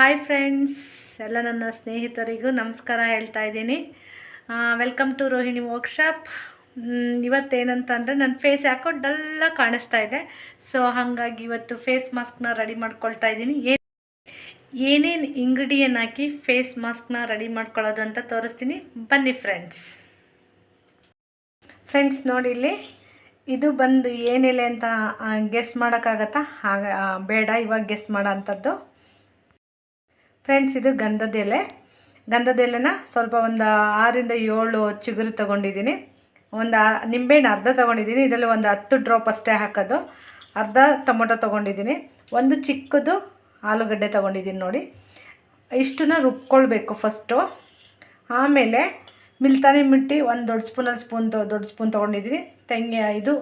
Hi friends ಎಲ್ಲ ನನ್ನ ಸ್ನೇಹಿತರಿಗೂ ನಮಸ್ಕಾರ ಹೇಳ್ತಾ ಇದ್ದೀನಿ. ವೆಲ್ಕಮ್ ಟು ರೋಹಿಣಿ ವರ್ಕ್ಶಾಪ್ ಇವತ್ತೇನಂತ ಅಂದರೆ ನನ್ನ ಫೇಸ್ ಯಾಕೋ ಡಲ್ಲ ಕಾಣಿಸ್ತಾ ಇದೆ. ಸೊ ಹಾಗಾಗಿ ಇವತ್ತು ಫೇಸ್ ಮಾಸ್ಕ್ನ ರೆಡಿ ಮಾಡ್ಕೊಳ್ತಾ ಇದ್ದೀನಿ. ಏನು ಏನೇನು ಇಂಗ್ರೀಡಿಯನ್ ಹಾಕಿ ಫೇಸ್ ಮಾಸ್ಕ್ನ ರೆಡಿ ಮಾಡ್ಕೊಳ್ಳೋದು ಅಂತ ತೋರಿಸ್ತೀನಿ. ಬನ್ನಿ ಫ್ರೆಂಡ್ಸ್ ಫ್ರೆಂಡ್ಸ್ ನೋಡಿ ಇಲ್ಲಿ, ಇದು ಬಂದು ಏನಿಲ್ಲ ಅಂತ ಗೆಸ್ ಮಾಡೋಕ್ಕಾಗತ್ತಾ? ಹಾಗ ಬೇಡ, ಇವಾಗ ಗೆಸ್ ಮಾಡೋ ಅಂಥದ್ದು. ಫ್ರೆಂಡ್ಸ್ ಇದು ಗಂಧದ ಎಲೆ ಗಂಧದ ಎಲೆನ ಸ್ವಲ್ಪ ಒಂದು ಆರಿಂದ ಏಳು ಚಿಗುರು ತೊಗೊಂಡಿದ್ದೀನಿ. ಒಂದು ನಿಂಬೆಹಣ್ಣು ಅರ್ಧ ತೊಗೊಂಡಿದ್ದೀನಿ. ಇದರಲ್ಲಿ ಒಂದು ಹತ್ತು ಡ್ರಾಪ್ ಅಷ್ಟೇ ಹಾಕೋದು. ಅರ್ಧ ಟೊಮೊಟೊ ತೊಗೊಂಡಿದ್ದೀನಿ. ಒಂದು ಚಿಕ್ಕದು ಆಲೂಗಡ್ಡೆ ತೊಗೊಂಡಿದ್ದೀನಿ ನೋಡಿ. ಇಷ್ಟನ್ನ ರುಬ್ಕೊಳ್ಬೇಕು ಫಸ್ಟು ಆಮೇಲೆ ಮಿಲ್ತಾನಿ ಮಿಟ್ಟಿ ಒಂದು ದೊಡ್ಡ ಸ್ಪೂನಲ್ಲಿ ಸ್ಪೂನ್ ತೊ ದೊಡ್ಡ ಸ್ಪೂನ್ ತೊಗೊಂಡಿದ್ದೀನಿ. ತೆಂಗೆ ಇದು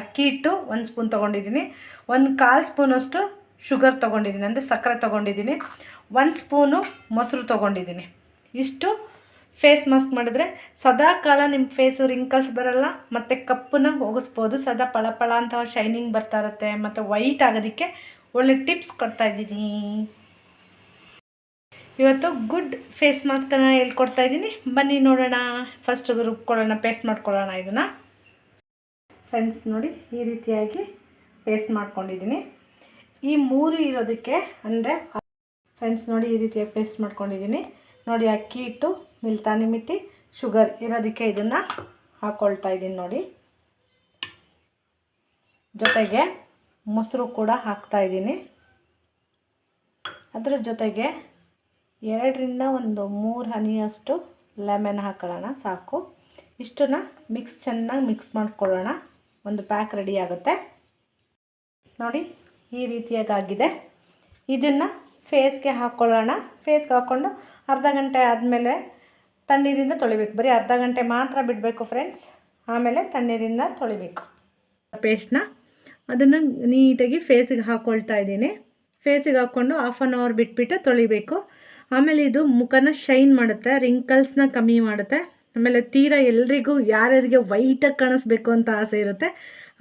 ಅಕ್ಕಿ ಹಿಟ್ಟು ಒಂದು ಸ್ಪೂನ್ ತೊಗೊಂಡಿದ್ದೀನಿ. ಒಂದು ಕಾಲು ಸ್ಪೂನಷ್ಟು ಶುಗರ್ ತೊಗೊಂಡಿದ್ದೀನಿ, ಅಂದರೆ ಸಕ್ಕರೆ ತೊಗೊಂಡಿದ್ದೀನಿ. ಒಂದು ಸ್ಪೂನು ಮೊಸರು ತೊಗೊಂಡಿದ್ದೀನಿ. ಇಷ್ಟು ಫೇಸ್ ಮಾಸ್ಕ್ ಮಾಡಿದ್ರೆ ಸದಾ ಕಾಲ ನಿಮ್ಮ ಫೇಸು ರಿಂಕಲ್ಸ್ ಬರಲ್ಲ, ಮತ್ತು ಕಪ್ಪನ್ನ ಹೋಗಿಸ್ಬೋದು. ಸದಾ ಪಳ ಪಳ ಅಂತ ಶೈನಿಂಗ್ ಬರ್ತಾ ಇರುತ್ತೆ, ಮತ್ತು ವೈಟ್ ಆಗೋದಕ್ಕೆ ಒಳ್ಳೆ ಟಿಪ್ಸ್ ಕೊಡ್ತಾ ಇದ್ದೀನಿ. ಇವತ್ತು ಗುಡ್ ಫೇಸ್ ಮಾಸ್ಕನ್ನು ಹೇಳ್ಕೊಡ್ತಾ ಇದ್ದೀನಿ. ಬನ್ನಿ ನೋಡೋಣ. ಫಸ್ಟ್ ರುಬ್ಕೊಳ್ಳೋಣ ಪೇಸ್ಟ್ ಮಾಡ್ಕೊಳ್ಳೋಣ ಇದನ್ನು. ಫ್ರೆಂಡ್ಸ್ ನೋಡಿ, ಈ ರೀತಿಯಾಗಿ ಪೇಸ್ಟ್ ಮಾಡ್ಕೊಂಡಿದ್ದೀನಿ. ಈ ಮೂರು ಇರೋದಕ್ಕೆ ಅಂದರೆ ಫ್ರೆಂಡ್ಸ್ ನೋಡಿ ಈ ರೀತಿಯಾಗಿ ಪೇಸ್ಟ್ ಮಾಡ್ಕೊಂಡಿದ್ದೀನಿ. ನೋಡಿ, ಅಕ್ಕಿ ಹಿಟ್ಟು, ಮಿಲ್ತಾನಿ ಮಿಟ್ಟಿ ಶುಗರ್ ಇರೋದಕ್ಕೆ ಇದನ್ನು ಹಾಕ್ಕೊಳ್ತಾ ಇದ್ದೀನಿ ನೋಡಿ. ಜೊತೆಗೆ ಮೊಸರು ಕೂಡ ಹಾಕ್ತಾ ಇದ್ದೀನಿ. ಅದರ ಜೊತೆಗೆ ಎರಡರಿಂದ ಒಂದು ಮೂರು ಹನಿಯಷ್ಟು ಲೆಮೆನ್ ಹಾಕೊಳ್ಳೋಣ, ಸಾಕು. ಇಷ್ಟನ್ನ ಮಿಕ್ಸ್ ಚೆನ್ನಾಗಿ ಮಿಕ್ಸ್ ಮಾಡ್ಕೊಳ್ಳೋಣ. ಒಂದು ಪ್ಯಾಕ್ ರೆಡಿ ಆಗುತ್ತೆ. ನೋಡಿ ಈ ರೀತಿಯಾಗಿ ಆಗಿದೆ ಇದನ್ನು ಫೇಸ್ಗೆ ಹಾಕ್ಕೊಳ್ಳೋಣ ಫೇಸ್ಗೆ ಹಾಕ್ಕೊಂಡು ಅರ್ಧ ಗಂಟೆ ಆದಮೇಲೆ ತಣ್ಣೀರಿಂದ ತೊಳಿಬೇಕು. ಬರೀ ಅರ್ಧ ಗಂಟೆ ಮಾತ್ರ ಬಿಡಬೇಕು ಫ್ರೆಂಡ್ಸ್ ಆಮೇಲೆ ತಣ್ಣೀರಿಂದ ತೊಳಿಬೇಕು. ಪೇಸ್ಟ್ನ ಅದನ್ನು ನೀಟಾಗಿ ಫೇಸಿಗೆ ಹಾಕ್ಕೊಳ್ತಾ ಇದ್ದೀನಿ. ಫೇಸಿಗೆ ಹಾಕ್ಕೊಂಡು ಹಾಫ್ ಆನ್ ಅವರ್ ಬಿಟ್ಬಿಟ್ಟು ತೊಳಿಬೇಕು. ಆಮೇಲೆ ಇದು ಮುಖನ ಶೈನ್ ಮಾಡುತ್ತೆ ರಿಂಕಲ್ಸ್ನ ಕಮ್ಮಿ ಮಾಡುತ್ತೆ. ಆಮೇಲೆ ತೀರಾ ಎಲ್ರಿಗೂ, ಯಾರ್ಯಾರಿಗೆ ವೈಟಾಗಿ ಕಾಣಿಸ್ಬೇಕು ಅಂತ ಆಸೆ ಇರುತ್ತೆ,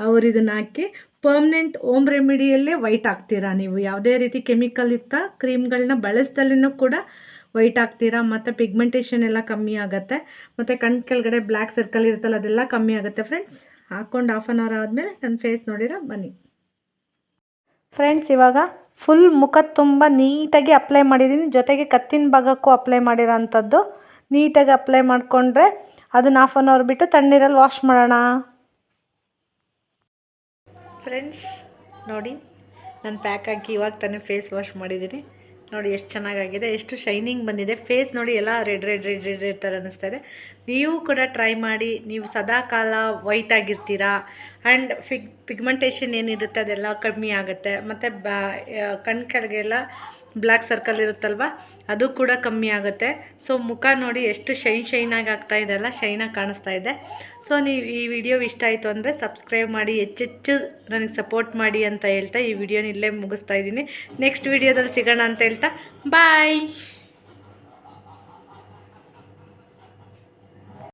ಅವರು ಇದನ್ನು ಹಾಕಿ ಪರ್ಮನೆಂಟ್ ಓಮ್ ರೆಮಿಡಿಯಲ್ಲೇ ವೈಟ್ ಆಗ್ತೀರಾ ನೀವು? ಯಾವುದೇ ರೀತಿ ಕೆಮಿಕಲ್ ಯುಕ್ತ ಕ್ರೀಮ್ಗಳನ್ನ ಬಳಸ್ದಲ್ಲೂ ಕೂಡ ವೈಟ್ ಆಗ್ತೀರಾ ಮತ್ತು ಪಿಗ್ಮೆಂಟೇಷನ್ ಎಲ್ಲ ಕಮ್ಮಿ ಆಗುತ್ತೆ. ಮತ್ತು ಕಣ್ ಕೆಳಗಡೆ ಬ್ಲ್ಯಾಕ್ ಸರ್ಕಲ್ ಇರುತ್ತಲ್ಲ, ಅದೆಲ್ಲ ಕಮ್ಮಿ ಆಗುತ್ತೆ ಫ್ರೆಂಡ್ಸ್ ಹಾಕ್ಕೊಂಡು ಹಾಫ್ ಆನ್ ಅವರ್ ಆದಮೇಲೆ ನನ್ನ ಫೇಸ್ ನೋಡಿರ, ಬನ್ನಿ. ಫ್ರೆಂಡ್ಸ್ ಇವಾಗ ಫುಲ್ ಮುಖ ತುಂಬ ನೀಟಾಗಿ ಅಪ್ಲೈ ಮಾಡಿದ್ದೀನಿ. ಜೊತೆಗೆ ಕತ್ತಿನ ಭಾಗಕ್ಕೂ ಅಪ್ಲೈ ಮಾಡಿರೋ ಅಂಥದ್ದು ನೀಟಾಗಿ ಅಪ್ಲೈ ಮಾಡಿಕೊಂಡ್ರೆ ಅದನ್ನು ಹಾಫ್ ಆನ್ ಅವರ್ ಬಿಟ್ಟು ತಣ್ಣೀರಲ್ಲಿ ವಾಶ್ ಮಾಡೋಣ. ಫ್ರೆಂಡ್ಸ್ ನೋಡಿ, ನಾನು ಪ್ಯಾಕ್ ಹಾಕಿ ಇವಾಗ ತಾನೇ ಫೇಸ್ ವಾಶ್ ಮಾಡಿದ್ದೀನಿ. ನೋಡಿ ಎಷ್ಟು ಚೆನ್ನಾಗಾಗಿದೆ, ಎಷ್ಟು ಶೈನಿಂಗ್ ಬಂದಿದೆ. ಫೇಸ್ ನೋಡಿ ಎಲ್ಲ red red red red red ಥರ ಅನ್ನಿಸ್ತಾ ಇದೆ. ನೀವು ಕೂಡ ಟ್ರೈ ಮಾಡಿ, ನೀವು ಸದಾ ಕಾಲ ವೈಟ್ ಆಗಿರ್ತೀರಾ. ಆ್ಯಂಡ್ ಫಿಗ್ ಪಿಗ್ಮೆಂಟೇಷನ್ ಏನಿರುತ್ತೆ ಅದೆಲ್ಲ ಕಮ್ಮಿ ಆಗುತ್ತೆ. ಮತ್ತು ಬಾ ಕಣ್ ಕೆಳಗೆಲ್ಲ ಬ್ಲ್ಯಾಕ್ ಸರ್ಕಲ್ ಇರುತ್ತಲ್ವ? ಅದು ಕೂಡ ಕಮ್ಮಿ ಆಗುತ್ತೆ. ಸೊ, ಮುಖ ನೋಡಿ ಎಷ್ಟು ಶೈನ್ ಶೈನಾಗಿ ಆಗ್ತಾ ಇದೆಲ್ಲ ಶೈನಾಗಿ ಕಾಣಿಸ್ತಾ ಇದೆ. ಸೊ, ನೀವು ಈ ವಿಡಿಯೋ ಇಷ್ಟ ಆಯಿತು ಅಂದರೆ ಸಬ್ಸ್ಕ್ರೈಬ್ ಮಾಡಿ, ಹೆಚ್ಚೆಚ್ಚು ನನಗೆ ಸಪೋರ್ಟ್ ಮಾಡಿ ಅಂತ ಹೇಳ್ತಾ ಈ ವಿಡಿಯೋನ ಇಲ್ಲೇ ಮುಗಿಸ್ತಾ ಇದ್ದೀನಿ. ನೆಕ್ಸ್ಟ್ ವಿಡಿಯೋದಲ್ಲಿ ಸಿಗೋಣ ಅಂತ ಹೇಳ್ತಾ, ಬಾಯ್!